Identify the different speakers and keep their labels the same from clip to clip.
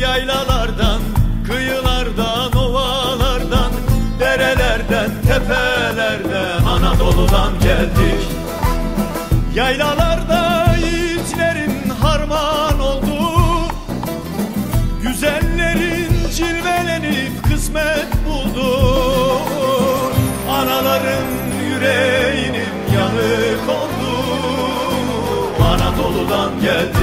Speaker 1: Yaylalardan, kıyılardan, ovalardan Derelerden, tepelerden, Anadolu'dan geldik. Yaylalarda yiğitlerin harman oldu. Güzellerin cilvelenip kısmet buldu. Anaların yüreğinin yanık oldu. Anadolu'dan geldik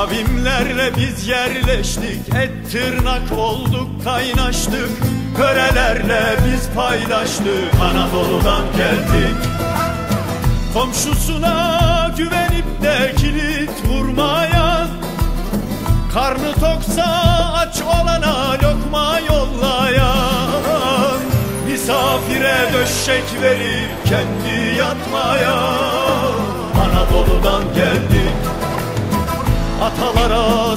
Speaker 1: Kavimlerle biz yerleştik Et tırnak olduk kaynaştık. Körelerle biz paylaştık Anadolu'dan geldik. Komşusuna güvenip de kilit vurmayan Karnı toksa aç olana lokma yollayan Misafire döşek verip kendi yatmayan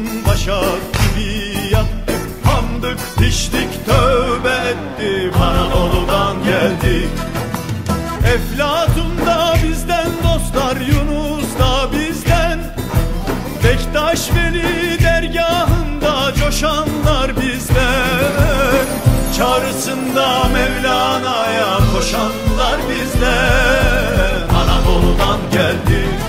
Speaker 1: olgun başak gibi yattık Kandık piştik tövbe ettik Anadolu'dan geldik Eflatun da bizden dostlar Yunus da bizden. Bektaş Veli dergahında coşanlar bizden. Çağrısında Mevlana'ya koşanlar bizden. Anadolu'dan geldik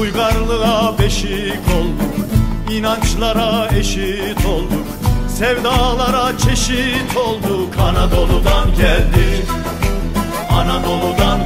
Speaker 1: Uygarlığa beşik olduk inançlara eşit olduk. Sevdalara çeşit olduk. Anadolu'dan geldik Anadolu'dan